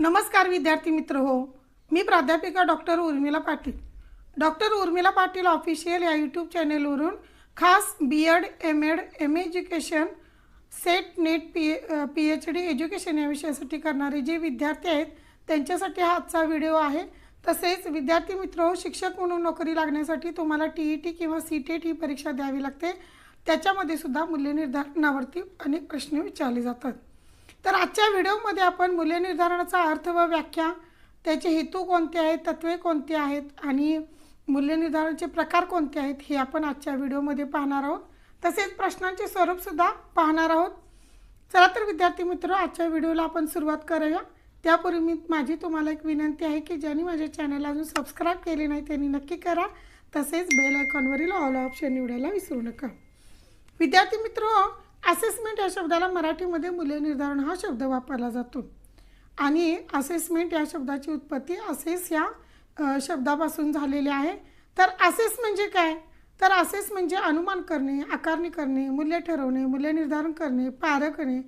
नमस्कार विद्यार्थी मित्र हो. मी प्राध्यापिका doctor Urmila Patil. Doctor Urmila Patil official या यूट्यूब चॅनेलवरून खास B Ed M Ed M education SET NET P P H D education या विषयासाठी करणारे जे विद्यार्थी आहेत त्यांच्यासाठी हा आजचा व्हिडिओ आहे. तसेच विद्यार्थी मित्र हो शिक्षक म्हणून नोकरी लागण्यासाठी तुम्हाला टी ई टी किंवा सी टेट ही परीक्षा द्यावी लागते. त्याच्यामध्ये सुद्धा मूल्यनिर्धारणावरती अनेक प्रश्न विचारले जातात. तर आजच्या व्हिडिओमध्ये आपण मूल्य निर्धारणाचा अर्थ व व्याख्या त्याचे हेतू कोणते आहेत तत्वे कोणते आहेत आणि मूल्यनिर्धारणाचे प्रकार कोणते आहेत हे आपण आजच्या व्हिडिओमध्ये पाहणार आहोत. तसेच प्रश्नांचे स्वरूपसुद्धा पाहणार आहोत. चला तर विद्यार्थी मित्र आजच्या व्हिडिओला आपण सुरुवात करूया. त्यापूर्वी मी माझी तुम्हाला एक विनंती आहे की ज्यांनी माझ्या चॅनल अजून सबस्क्राईब केले नाही त्यांनी नक्की करा. तसेच बेल आयकॉनवरील ऑल ऑप्शन निवडायला विसरू नका. विद्यार्थी मित्र असेसमेंट या शब्दाला मराठीमध्ये मूल्य निर्धारण हा शब्द वापरला जातो. आणि असेसमेंट या शब्दाची उत्पत्ती असेस या शब्दापासून झालेली आहे. तर असेस म्हणजे काय? तर असेस म्हणजे अनुमान करणे आकारणी करणे मूल्य ठरवणे मूल्य निर्धारण करणे पारखणे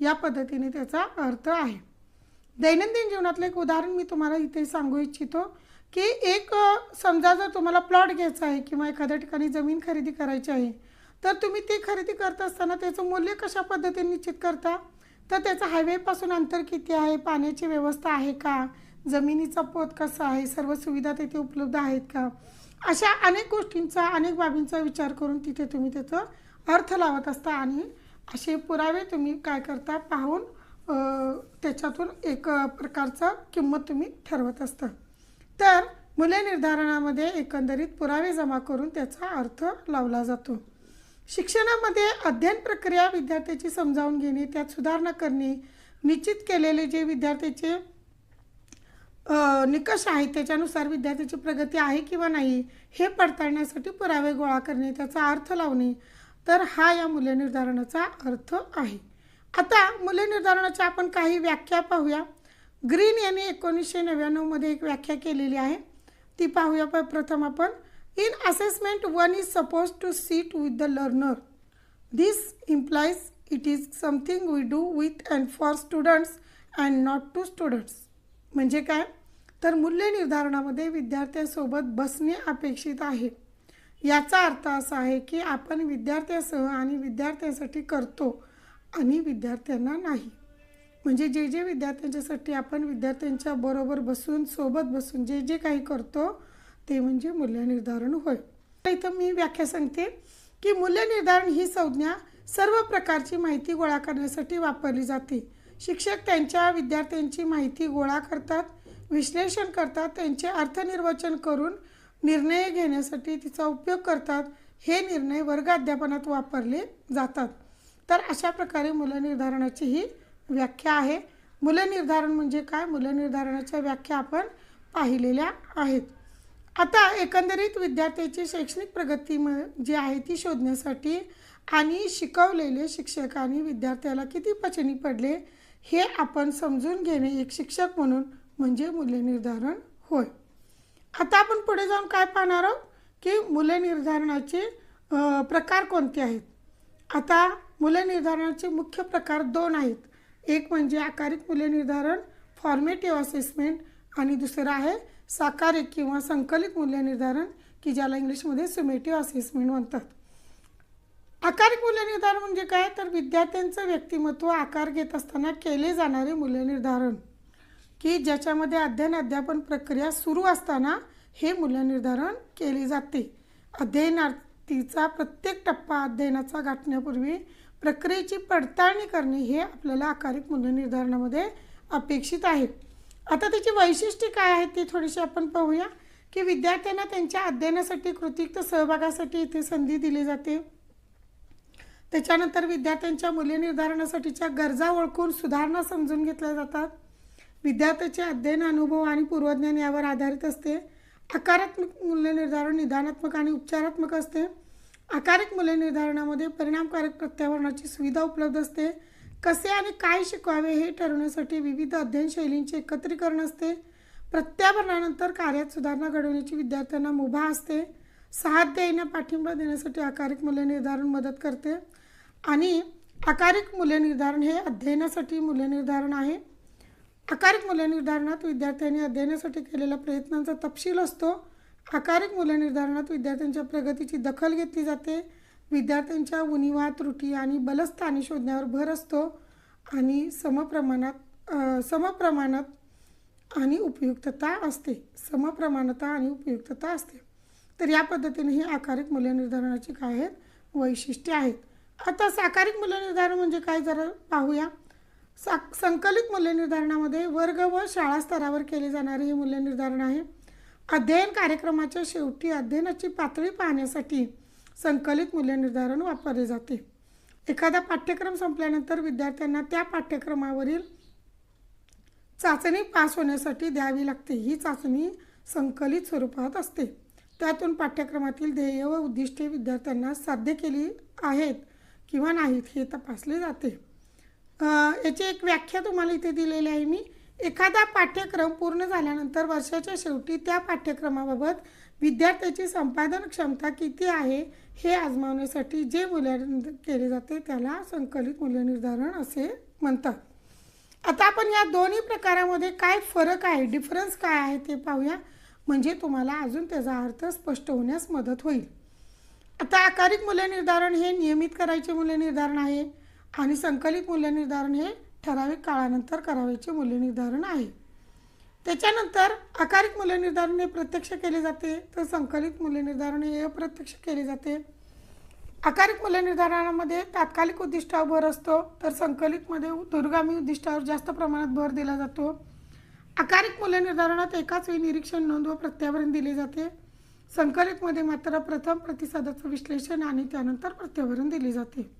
या पद्धतीने त्याचा अर्थ आहे. दैनंदिन जीवनातलं एक उदाहरण मी तुम्हाला इथे सांगू इच्छितो की एक समजा जर तुम्हाला प्लॉट घ्यायचा आहे किंवा एखाद्या ठिकाणी जमीन खरेदी करायची आहे तर तुम्ही ते खरेदी करत असताना त्याचं मूल्य कशा पद्धतीने निश्चित करता? तर त्याचं हायवेपासून अंतर किती आहे? पाण्याची व्यवस्था आहे का? जमिनीचा पोत कसा आहे? सर्व सुविधा तिथे उपलब्ध आहेत का? अशा अनेक गोष्टींचा अनेक बाबींचा विचार करून तिथे तुम्ही त्याचं अर्थ लावत असता आणि असे पुरावे तुम्ही काय करता? पाहून त्याच्यातून एक प्रकारचं किंमत तुम्ही ठरवत असता. तर मूल्य निर्धारणामध्ये एकंदरीत पुरावे जमा करून त्याचा अर्थ लावला जातो. शिक्षणामध्ये अध्ययन प्रक्रिया विद्यार्थ्याची समजावून घेणे त्यात सुधारणा करणे निश्चित केलेले जे विद्यार्थ्याचे निकष आहेत त्याच्यानुसार विद्यार्थ्याची प्रगती आहे किंवा नाही हे पडताळण्यासाठी पुरावे गोळा करणे त्याचा अर्थ लावणे. तर हा या मूल्यनिर्धारणाचा अर्थ आहे. आता मूल्यनिर्धारणाच्या आपण काही व्याख्या पाहूया. ग्रीन यांनी एकोणीसशे नव्याण्णवमध्ये एक व्याख्या केलेली आहे. ती पाहूया. प प्रथम आपण in assessment one is suppose to sit with the learner this implies it is something we do with and for students and not to students म्हणजे काय? तर मूल्य निर्धारणामध्ये विद्यार्थ्यासोबत बसणे अपेक्षित आहे. याचा अर्थ असा आहे की आपण विद्यार्थ्यासह आणि विद्यार्थ्यांसाठी करतो आणि विद्यार्थ्यांना नाही. म्हणजे जे जे विद्यार्थ्यांच्यासाठी आपण विद्यार्थ्यांच्या बरोबर बसून सोबत बसून जे जे काही करतो ते म्हणजे मूल्यनिर्धारण होय. इथं मी व्याख्या सांगते की मूल्यनिर्धारण ही संज्ञा सर्व प्रकारची माहिती गोळा करण्यासाठी वापरली जाते. शिक्षक त्यांच्या विद्यार्थ्यांची माहिती गोळा करतात विश्लेषण करतात त्यांचे अर्थनिर्वचन करून निर्णय घेण्यासाठी तिचा उपयोग करतात. हे निर्णय वर्ग अध्यापनात वापरले जातात. तर अशा प्रकारे मूलनिर्धारणाची ही व्याख्या आहे. मूलनिर्धारण म्हणजे काय? मूलनिर्धारणाच्या व्याख्या आपण पाहिलेल्या आहेत. आता एकंदरीत विद्यार्थ्याची शैक्षणिक प्रगती म जी आहे ती शोधण्यासाठी आणि शिकवलेले शिक्षकांनी विद्यार्थ्याला किती पचनी पडले हे आपण समजून घेणे एक शिक्षक म्हणून म्हणजे मूल्यनिर्धारण होय. आता आपण पुढे जाऊन काय पाहणार आहोत? की मूल्यनिर्धारणाचे निर्धारणाचे प्रकार कोणते आहेत? आता मूल्यनिर्धारणाचे मुख्य प्रकार दोन आहेत. एक म्हणजे आकारिक मूल्यनिर्धारण फॉर्मेटिव्ह असेसमेंट आणि दुसरं आहे साकारिक किंवा संकलित मूल्यनिर्धारण की ज्याला इंग्लिशमध्ये सुमेटिव्ह असेसमेंट म्हणतात. आकारिक मूल्यनिर्धारण म्हणजे काय? तर विद्यार्थ्यांचं व्यक्तिमत्व आकार घेत असताना केले जाणारे मूल्यनिर्धारण. की ज्याच्यामध्ये अध्ययन अध्यापन प्रक्रिया सुरू असताना हे मूल्यनिर्धारण केले जाते. अध्ययनार्थीचा प्रत्येक टप्पा अध्ययनाचा गाठण्यापूर्वी प्रक्रियेची पडताळणी करणे हे आपल्याला आकारिक मूल्यनिर्धारणामध्ये अपेक्षित आहे. आता त्याची वैशिष्ट्ये काय आहेत ती थोडीशी आपण पाहूया की विद्यार्थ्यांना त्यांच्या अध्ययनासाठी कृतियुक्त सहभागासाठी इथे संधी दिली जाते. त्याच्यानंतर विद्यार्थ्यांच्या मूल्यनिर्धारणासाठीच्या गरजा ओळखून सुधारणा समजून घेतल्या जातात. विद्यार्थ्याचे अध्ययन अनुभव आणि पूर्वज्ञान यावर आधारित असते. आकारात्मक मूल्यनिर्धारण निदानात्मक आणि उपचारात्मक असते. आकारिक मूल्यनिर्धारणामध्ये परिणामकारक प्रत्यावरणाची सुविधा उपलब्ध असते. कसे आणि काय शिकवावे हे ठरवण्यासाठी विविध अध्ययन शैलींचे एकत्रीकरण असते. प्रत्यावरणानंतर कार्यात सुधारणा घडवण्याची विद्यार्थ्यांना मुभा असते. साहाय्य येण्या पाठिंबा देण्यासाठी आकारिक मूल्यनिर्धारण मदत करते. आणि आकारिक मूल्यनिर्धारण हे अध्ययनासाठी मूल्यनिर्धारण आहे. आकारिक मूल्यनिर्धारणात विद्यार्थ्यांनी अध्ययनासाठी केलेल्या प्रयत्नांचा तपशील असतो. आकारिक मूल्यनिर्धारणात विद्यार्थ्यांच्या प्रगतीची दखल घेतली जाते. विद्यार्थ्यांच्या उणिवा त्रुटी आणि बलस्थाने शोधण्यावर भर असतो आणि समप्रमाणात समप्रमाणात आणि उपयुक्तता असते. समप्रमाणता आणि उपयुक्तता असते. तर या पद्धतीने ही आकारिक मूल्यनिर्धारणाची काय आहेत? वैशिष्ट्ये आहेत. आता साकारिक मूल्यनिर्धारण म्हणजे काय? जरा पाहूया. सा संकलित मूल्यनिर्धारणामध्ये वर्ग व शाळा स्तरावर केले जाणारे हे मूल्यनिर्धारण आहे. अध्ययन कार्यक्रमाच्या शेवटी अध्ययनाची पातळी पाहण्यासाठी संकलित मूल्यनिर्धारण वापरले जाते. एखादा पाठ्यक्रम संपल्यानंतर विद्यार्थ्यांना त्या पाठ्यक्रमावरील चाचणी पास होण्यासाठी द्यावी लागते. ही चाचणी संकलित स्वरूपात असते. त्यातून पाठ्यक्रमातील ध्येय व उद्दिष्टे विद्यार्थ्यांना साध्य केली आहेत किंवा नाहीत हे तपासले जाते. याची एक व्याख्या तुम्हाला इथे दिलेली आहे मी. एखादा पाठ्यक्रम पूर्ण झाल्यानंतर वर्षाच्या शेवटी त्या पाठ्यक्रमाबाबत विद्यार्थ्याची संपादन क्षमता किती आहे हे आजमावण्यासाठी जे मूल्यांकन केले जाते त्याला संकलित मूल्यनिर्धारण असे म्हणतात. आता आपण या दोन्ही प्रकारामध्ये काय फरक आहे डिफरन्स काय आहे ते पाहूया. म्हणजे तुम्हाला अजून त्याचा अर्थ स्पष्ट होण्यास मदत होईल. आता आकारिक मूल्यनिर्धारण हे नियमित करायचे मूल्यनिर्धारण आहे आणि संकलित मूल्यनिर्धारण हे ठराविक काळानंतर करावयाचे मूल्यनिर्धारण आहे. त्याच्यानंतर आकारिक मूल्यनिर्धारण हे प्रत्यक्ष केले जाते तर संकलित मूल्यनिर्धारण हे अप्रत्यक्ष केले जाते. आकारिक मूल्यनिर्धारणामध्ये तात्कालिक उद्दिष्टावर भर असतो तर संकलितमध्ये दूरगामी उद्दिष्टावर जास्त प्रमाणात भर दिला जातो. आकारिक मूल्यनिर्धारणात एकाच वेळी निरीक्षण नोंद व प्रत्यावरण दिले जाते. संकलितमध्ये मात्र प्रथम प्रतिसादाचं विश्लेषण आणि त्यानंतर प्रत्यावरण दिले जाते.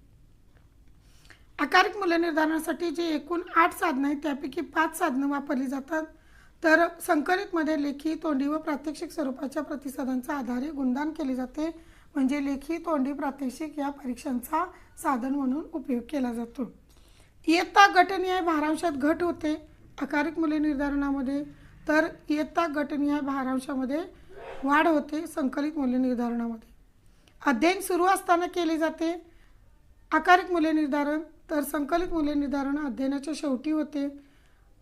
आकारिक मूल्यनिर्धारणासाठी जे एकूण आठ साधनं आहेत त्यापैकी पाच साधनं वापरली जातात. तर संकलितमध्ये लेखी तोंडी व प्रात्यक्षिक स्वरूपाच्या प्रतिसादांचा आधारे गुणदान केले जाते. म्हणजे लेखी तोंडी प्रात्यक्षिक या परीक्षांचा साधन म्हणून उपयोग केला जातो. इयत्ता गटनिहाय भारांशात घट होते. आकारिक मूल्यनिर्धारणामध्ये तर इयत्ता गटनिहाय भारांशामध्ये वाढ होते संकलित मूल्य निर्धारणामध्ये. अध्ययन सुरू असताना केले जाते. आकारिक मूल्यनिर्धारण तर संकलित मूल्य निर्धारण अध्ययनाच्या शेवटी होते.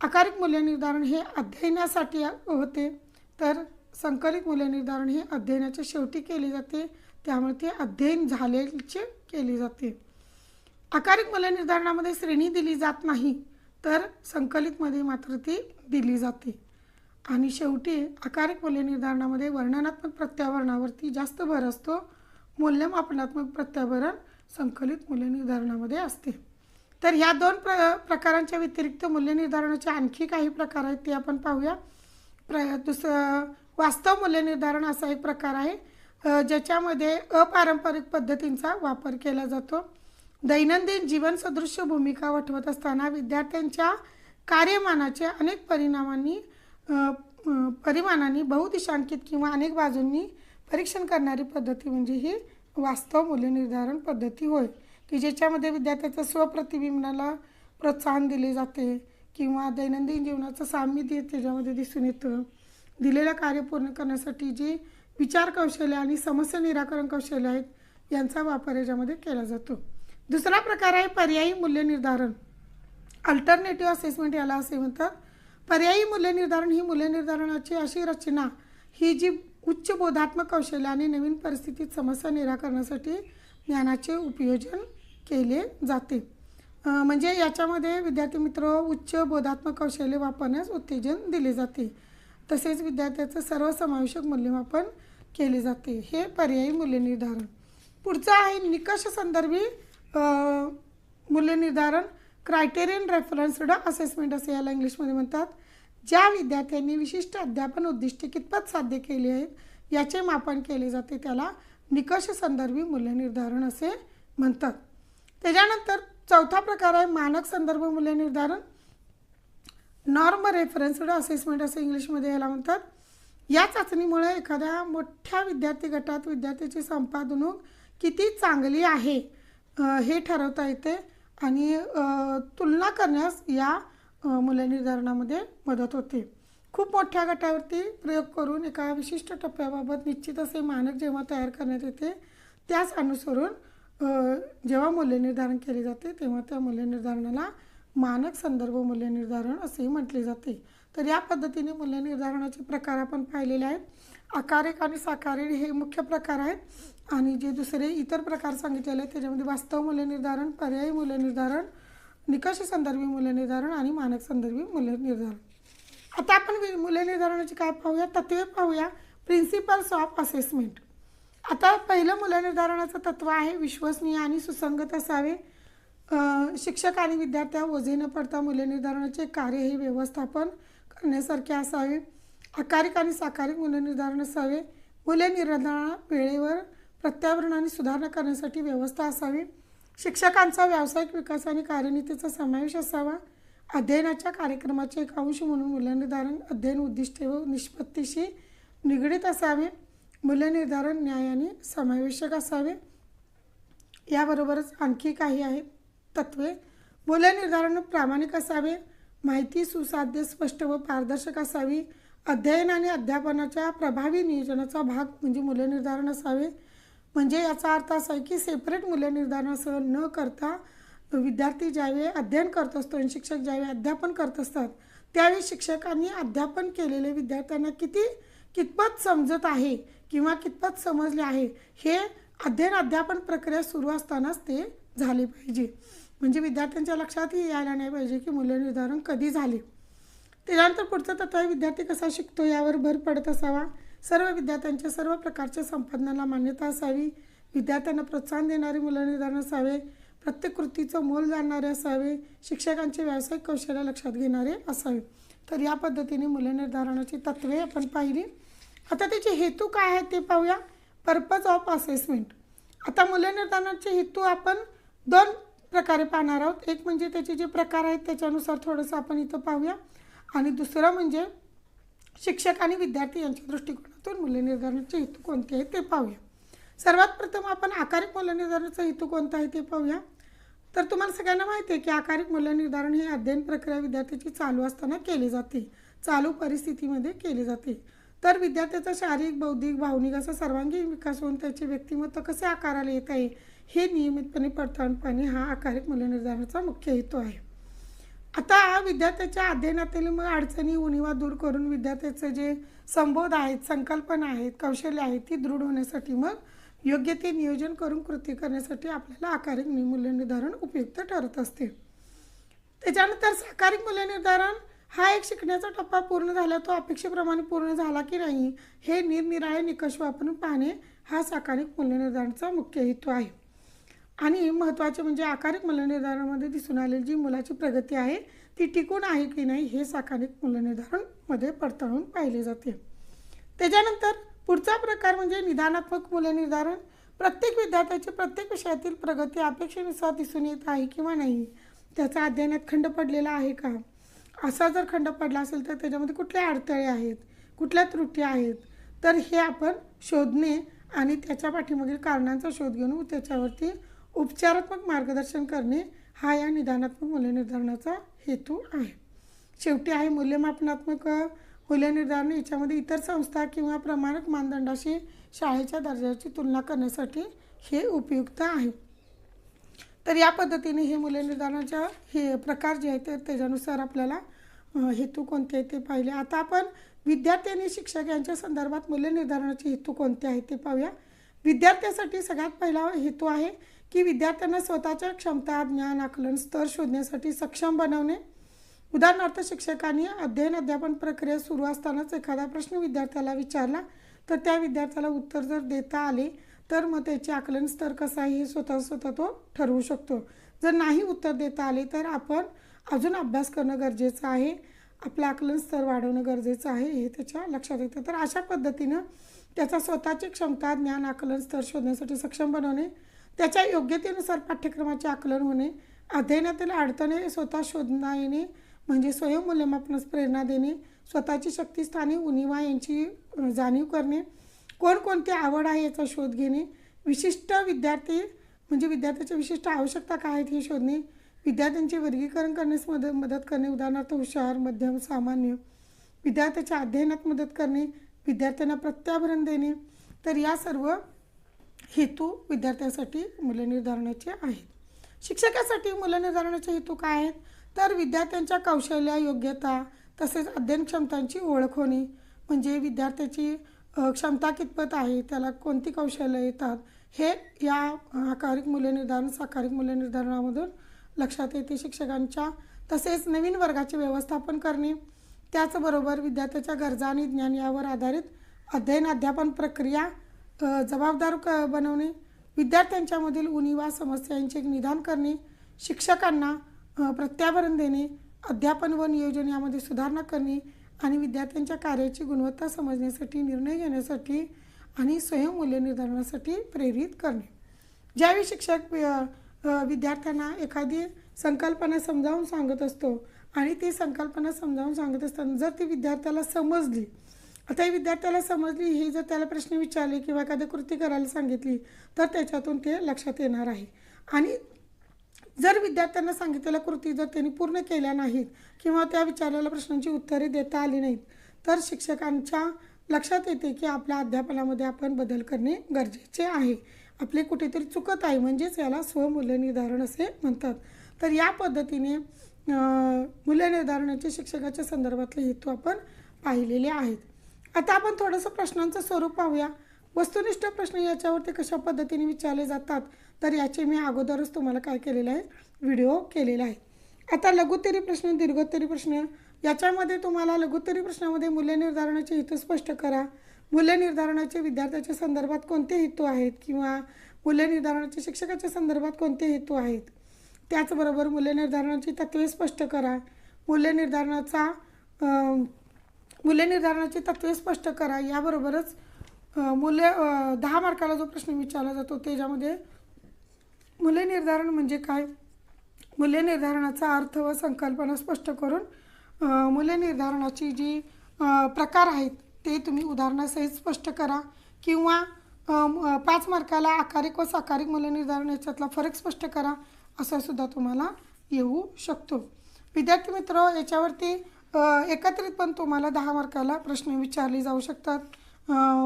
आकारिक मूल्यनिर्धारण हे अध्ययनासाठी होते. तर संकलित मूल्यनिर्धारण हे अध्ययनाच्या शेवटी केले जाते. त्यामुळे ते अध्ययन झाल्याचे केले जाते. आकारिक मूल्यनिर्धारणामध्ये श्रेणी दिली जात नाही तर संकलितमध्ये मात्र ती दिली जाते. आणि शेवटी आकारिक मूल्यनिर्धारणामध्ये वर्णनात्मक प्रत्यावरणावरती जास्त भर असतो. मूल्यमापनात्मक प्रत्यावरण संकलित मूल्यनिर्धारणामध्ये असते. तर ह्या दोन प्र प्रकारांच्या व्यतिरिक्त मूल्यनिर्धारणाचे आणखी काही प्रकार आहेत ते आपण पाहूया. प्र दुसरं वास्तव मूल्यनिर्धारण असा एक प्रकार आहे ज्याच्यामध्ये अपारंपरिक पद्धतींचा वापर केला जातो. दैनंदिन जीवनसदृश्य भूमिका वठवत असताना विद्यार्थ्यांच्या कार्यमानाचे अनेक परिणामांनी परिमाणांनी बहुदिशांकित किंवा अनेक बाजूंनी परीक्षण करणारी पद्धती म्हणजे ही वास्तव मूल्यनिर्धारण पद्धती होय. की ज्याच्यामध्ये विद्यार्थ्याच्या स्वप्रतिबिंबनाला प्रोत्साहन दिले जाते किंवा दैनंदिन जीवनाचं सामिध्य त्याच्यामध्ये दिसून येतं. दिलेलं कार्य पूर्ण करण्यासाठी जी विचार कौशल्य आणि समस्या निराकरण कौशल्य आहेत यांचा वापर याच्यामध्ये केला जातो. दुसरा प्रकार आहे पर्यायी मूल्य निर्धारण. अल्टरनेटिव्ह असेसमेंट याला असे म्हणतात. पर्यायी मूल्य निर्धारण ही मूल्यनिर्धारणाची अशी रचना ही जी उच्च बोधात्मक कौशल्य आणि नवीन परिस्थितीत समस्या निराकरणासाठी ज्ञानाचे उपयोजन केले जाते. म्हणजे याच्यामध्ये विद्यार्थी मित्र उच्च बोधात्मक कौशल्य वापरण्यास उत्तेजन दिले जाते. तसेच विद्यार्थ्याचं सर्वसमावेशक मूल्यमापन केले जाते. हे पर्यायी मूल्यनिर्धारण. पुढचं आहे निकष संदर्भी मूल्यनिर्धारण. क्रायटेरियन रेफरन्सड असेसमेंट असे याला इंग्लिशमध्ये म्हणतात. ज्या विद्यार्थ्यांनी विशिष्ट अध्यापन उद्दिष्टे कितपत साध्य केली आहेत याचे मापन केले जाते. त्याला निकष संदर्भी मूल्यनिर्धारण असे म्हणतात. त्याच्यानंतर चौथा प्रकार आहे मानक संदर्भ मूल्यनिर्धारण नॉर्म रेफरन्सड असेसमेंट असं इंग्लिशमध्ये याला म्हणतात. या चाचणीमुळे एखाद्या मोठ्या विद्यार्थी गटात विद्यार्थ्याची संपादनूक किती चांगली आहे हे ठरवता येते आणि तुलना करण्यास या मूल्यनिर्धारणामध्ये मदत होते. खूप मोठ्या गटावरती प्रयोग करून एका विशिष्ट टप्प्याबाबत निश्चित असे मानक जेव्हा तयार करण्यात येते त्याच अनुसरून जेव्हा मूल्यनिर्धारण केले जाते तेव्हा त्या मूल्यनिर्धारणाला मानक संदर्भ मूल्य निर्धारण असेही म्हटले जाते. तर या पद्धतीने मूल्य निर्धारणाचे प्रकार आपण पाहिलेले आहेत. आकारिक आणि साकारिक हे मुख्य प्रकार आहेत. आणि जे दुसरे इतर प्रकार सांगितलेले आहेत त्याच्यामध्ये वास्तव मूल्य निर्धारण पर्यायी मूल्य निर्धारण निकष संदर्भी मूल्य निर्धारण आणि मानक संदर्भी मूल्य निर्धारण. आता आपण मूल्यनिर्धारणाची काय पाहूया? तत्वे पाहूया. प्रिन्सिपल्स ऑफ असेसमेंट आता पहिलं मूलनिर्धारणाचं तत्व आहे विश्वसनीय आणि सुसंगत असावे. शिक्षक आणि विद्यार्थ्या ओझे न पडता मूल्यनिर्धारणाचे कार्य हे व्यवस्थापन करण्यासारखे असावे. आकारिक आणि साकारिक मूल्यनिर्धारण असावे. मूल्यनिर्धारणा वेळेवर प्रत्यावरण आणि सुधारणा करण्यासाठी व्यवस्था असावी. शिक्षकांचा व्यावसायिक विकास आणि कार्यनीतीचा समावेश असावा. अध्ययनाच्या कार्यक्रमाचे एक अंश म्हणून मूल्यनिर्धारण अध्ययन उद्दिष्टे व निष्पत्तीशी निगडीत असावे. मूल्यनिर्धारण न्यायाने न्याय आणि समावेशक असावे. याबरोबरच आणखी काही आहेत तत्वे मूल्यनिर्धारण प्रामाणिक असावे माहिती सुसाध्य स्पष्ट व पारदर्शक असावी. अध्ययन आणि अध्यापनाच्या प्रभावी नियोजनाचा भाग म्हणजे मूल्यनिर्धारण असावे. म्हणजे याचा अर्थ असा आहे की सेपरेट मूल्य असं न करता विद्यार्थी ज्यावेळी अध्ययन करत असतो आणि शिक्षक ज्यावेळी अध्यापन करत असतात त्यावेळी शिक्षकांनी अध्यापन केलेले विद्यार्थ्यांना किती कितपत समजत आहे किंवा कितपत समजले आहे हे अध्ययन अध्यापन प्रक्रिया सुरू असतानाच ते झाले पाहिजे. म्हणजे विद्यार्थ्यांच्या लक्षातही यायला नाही पाहिजे की मूल्यनिर्धारण कधी झाले. त्याच्यानंतर पुढचं तत्व आहे विद्यार्थी कसा शिकतो यावर भर पडत असावा. सर्व विद्यार्थ्यांच्या सर्व प्रकारच्या संपादनाला मान्यता असावी. विद्यार्थ्यांना प्रोत्साहन देणारे मूल्यनिर्धारण असावे. प्रत्येक कृतीचं मोल जाणणारे असावे. शिक्षकांचे व्यावसायिक कौशल्य लक्षात घेणारे असावे. तर या पद्धतीने मूल्यनिर्धारणाची तत्वे आपण पाहिली. आता त्याचे हेतू काय आहेत ते पाहूया. पर्पज ऑफ असेसमेंट आता मूल्यनिर्धारणाचे हेतू आपण दोन प्रकारे पाहणार आहोत. एक म्हणजे त्याचे जे प्रकार आहेत त्याच्यानुसार थोडंसं आपण इथं पाहूया. आणि दुसरं म्हणजे शिक्षक आणि विद्यार्थी यांच्या दृष्टिकोनातून मूल्यनिर्धारणाचे हेतू कोणते आहेत ते पाहूया. सर्वात प्रथम आपण आकारिक मूल्यनिर्धारणाचा हेतू कोणता आहे ते पाहूया. तर तुम्हाला सगळ्यांना माहिती आहे की आकारिक मूल्यनिर्धारण हे अध्ययन प्रक्रिया विद्यार्थ्याची चालू असताना केली जाते. चालू परिस्थितीमध्ये केली जाते. तर विद्यार्थ्याचा शारीरिक बौद्धिक भावनिक असा सर्वांगीण विकास होऊन त्याचे व्यक्तिमत्व कसे आकाराला येत आहे हे नियमितपणे पडताळून पाहणे हा आकारिक मूल्यनिर्धारणाचा मुख्य हेतू आहे. आता विद्यार्थ्याच्या अध्ययनातील मग अडचणी उणीवा दूर करून विद्यार्थ्याचं जे संबोध आहेत संकल्पना आहेत कौशल्य आहेत ती दृढ होण्यासाठी मग योग्य ते नियोजन करून कृती करण्यासाठी आपल्याला आकारिक मूल्यनिर्धारण निर्धारण उपयुक्त ठरत असते. त्याच्यानंतर साकारिक मूल्यनिर्धारण हा एक शिकण्याचा टप्पा पूर्ण झाला तो अपेक्षेप्रमाणे पूर्ण झाला की नाही हे निरनिराळे निकष वापरून पाहणे हा साकारिक मूल्यनिर्धारणाचा मुख्य हेतू आहे. आणि महत्त्वाचे म्हणजे आकारिक मूल्यनिर्धारणामध्ये दिसून आलेली जी मुलाची प्रगती आहे ती टिकून आहे की नाही हे साकारिक मूल्यनिर्धारणमध्ये पडताळून पाहिले जाते. त्याच्यानंतर पुढचा प्रकार म्हणजे निदानात्मक मूल्यनिर्धारण. प्रत्येक विद्यार्थ्याची प्रत्येक विषयातील प्रगती अपेक्षेनुसार दिसून येत आहे किंवा नाही त्याचा अध्ययनात खंड पडलेला आहे का? असा जर खंड पडला असेल तर त्याच्यामध्ये कुठले अडथळे आहेत कुठल्या त्रुटी आहेत तर हे आपण शोधणे आणि त्याच्या पाठीमागील कारणांचा शोध घेऊन त्याच्यावरती उपचारात्मक मार्गदर्शन करणे हा या निदानात्मक मूल्यनिर्धारणाचा हेतू आहे. शेवटी आहे मूल्यमापनात्मक मूल्यनिर्धारण. याच्यामध्ये इतर संस्था किंवा प्रमाणक मानदंडाशी शाळेच्या दर्जाची तुलना करण्यासाठी हे उपयुक्त आहे. तर या पद्धतीने हे मूल्यनिर्धारणाच्या हे प्रकार जे आहेत ते त्याच्यानुसार आपल्याला हेतू कोणते आहेत ते पाहिले. आता आपण विद्यार्थी आणि शिक्षक यांच्या संदर्भात मूल्यनिर्धारणाचे हेतू कोणते आहेत ते पाहूया. विद्यार्थ्यासाठी सगळ्यात पहिला हेतू आहे की विद्यार्थ्यांना स्वतःच्या क्षमता ज्ञान आकलन स्तर शोधण्यासाठी सक्षम बनवणे. उदाहरणार्थ शिक्षकांनी अध्ययन अध्यापन प्रक्रिया सुरू असतानाच एखादा प्रश्न विद्यार्थ्याला विचारला तर त्या विद्यार्थ्याला उत्तर जर देता आले तर मग त्याचे आकलन स्तर कसं आहे हे स्वतः स्वतः तो ठरवू शकतो. जर नाही उत्तर देता आले तर आपण अजून अभ्यास करणं गरजेचं आहे. आपलं आकलन स्तर वाढवणं गरजेचं आहे हे त्याच्या लक्षात येतं. तर अशा पद्धतीनं त्याचा स्वतःची क्षमता ज्ञान आकलन स्तर शोधण्यासाठी सक्षम बनवणे त्याच्या योग्यतेनुसार पाठ्यक्रमाचे आकलन होणे अध्ययनातील अडचणे स्वतः शोधता येणे म्हणजे स्वयंमूल्यमापनास प्रेरणा देणे स्वतःची शक्तिस्थाने उणिवा यांची जाणीव करणे कोणकोणती आवड आहे याचा शोध घेणे? विशिष्ट विद्यार्थी म्हणजे विद्यार्थ्याच्या विशिष्ट आवश्यकता काय आहेत हे शोधणे? विद्यार्थ्यांचे वर्गीकरण करण्यास मदत मदत करणे उदाहरणार्थ हुशार मध्यम सामान्य. विद्यार्थ्याच्या अध्ययनात मदत करणे विद्यार्थ्यांना प्रत्याभरण देणे. तर या सर्व हेतू विद्यार्थ्यांसाठी मूल्यनिर्धारणाचे आहेत. शिक्षकासाठी मूल्यनिर्धारणाचे हेतू काय आहेत? तर विद्यार्थ्यांच्या कौशल्य योग्यता तसेच अध्ययन क्षमतांची ओळख होणे. म्हणजे विद्यार्थ्याची क्षमता कितपत आहे त्याला कोणती कौशल्य येतात हे या आकारिक मूल्य निर्धारण साकारिक मूल्यनिर्धारणामधून लक्षात येते. शिक्षकांच्या तसेच नवीन वर्गाचे व्यवस्थापन करणे त्याचबरोबर विद्यार्थ्याच्या गरजा आणि ज्ञान यावर आधारित अध्ययन अध्यापन प्रक्रिया जबाबदार क बनवणे विद्यार्थ्यांच्यामधील उणीवा समस्यांचे निदान करणे शिक्षकांना प्रत्यावरण प्रत्याभरण देणे अध्यापन व नियोजन यामध्ये सुधारणा करणे आणि विद्यार्थ्यांच्या कार्याची गुणवत्ता समजण्यासाठी निर्णय घेण्यासाठी आणि स्वयंमूल्य निर्धारणासाठी प्रेरित करणे. ज्यावेळी शिक्षक विद्यार्थ्यांना एखादी संकल्पना समजावून सांगत असतो आणि ती संकल्पना समजावून सांगत असताना जर ती विद्यार्थ्याला समजली आता ही विद्यार्थ्याला समजली हे जर त्याला प्रश्न विचारले किंवा एखादी कृती करायला सांगितली तर त्याच्यातून ते लक्षात येणार आहे. आणि जर विद्यार्थ्यांना सांगितलेल्या कृती जर त्यांनी पूर्ण केल्या नाहीत किंवा त्या विचारलेल्या प्रश्नांची उत्तरे देता आली नाहीत तर शिक्षकांच्या लक्षात येते की आपल्या अध्यापनामध्ये आपण बदल करणे गरजेचे आहे. आपले कुठेतरी चुकत आहे म्हणजेच याला स्वमूल्यनिर्धारण असे म्हणतात. तर या पद्धतीने मूल्यनिर्धारणाचे शिक्षकाच्या संदर्भातले हेतू आपण पाहिलेले आहेत. आता आपण थोडंसं प्रश्नांचं स्वरूप पाहूया. वस्तुनिष्ठ प्रश्न याच्यावरती कशा पद्धतीने विचारले जातात? तर याचे मी अगोदरच तुम्हाला काय केलेलं आहे व्हिडिओ केलेला आहे. आता लघुत्तरी प्रश्न दीर्घोत्तरी प्रश्न याच्यामध्ये तुम्हाला लघुत्तरी प्रश्नामध्ये मूल्य निर्धारणाचे हेतू स्पष्ट करा. मूल्यनिर्धारणाचे विद्यार्थ्याच्या संदर्भात कोणते हेतू आहेत किंवा मूल्यनिर्धारणाचे शिक्षकाच्या संदर्भात कोणते हेतू आहेत? त्याचबरोबर मूल्यनिर्धारणाची तत्त्वे स्पष्ट करा. मूल्यनिर्धारणाचा मूल्यनिर्धारणाची तत्त्वे स्पष्ट करा. याबरोबरच मूल्य दहा मार्काला जो प्रश्न विचारला जातो त्याच्यामध्ये मूल्य निर्धारण म्हणजे काय? मूल्य निर्धारणाचा अर्थ व संकल्पना स्पष्ट करून अ, मूल्य निर्धारणाची जी प्रकार आहेत ते तुम्ही उदाहरणासहित स्पष्ट करा. किंवा पाच मार्काला आकारिक व साकारिक मूल्य निर्धारण याच्यातला फरक स्पष्ट करा असं सुद्धा तुम्हाला येऊ शकतो. विद्यार्थी मित्र याच्यावरती एकत्रित पण तुम्हाला दहा मार्काला प्रश्न विचारले जाऊ शकतात.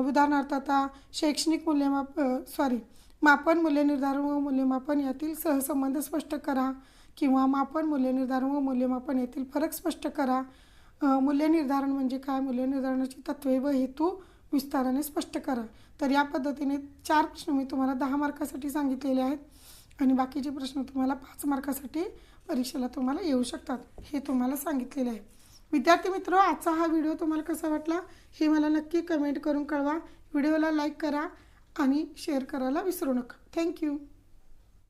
उदाहरणार्थ आता शैक्षणिक मूल्यमाप सॉरी मापन मूल्य निर्धारण व मूल्यमापन यातील सहसंबंध स्पष्ट करा किंवा मापन मूल्य निर्धारण व मूल्यमापन यातील फरक स्पष्ट करा. मूल्यनिर्धारण मूल्य निर्धारण म्हणजे काय? मूल्य निर्धारणाची तत्त्वे व हेतू विस्ताराने स्पष्ट करा. तर या पद्धतीने चार प्रश्न मी तुम्हाला दहा मार्कासाठी सांगितलेले आहेत आणि बाकीचे प्रश्न तुम्हाला पाच मार्कासाठी परीक्षेला तुम्हाला येऊ शकतात हे तुम्हाला सांगितलेले आहे. विद्यार्थी मित्र आजचा हा व्हिडिओ तुम्हाला कसा वाटला हे मला नक्की कमेंट करून कळवा. व्हिडिओला लाईक करा आणि शेअर करायला विसरू नका. थँक्यू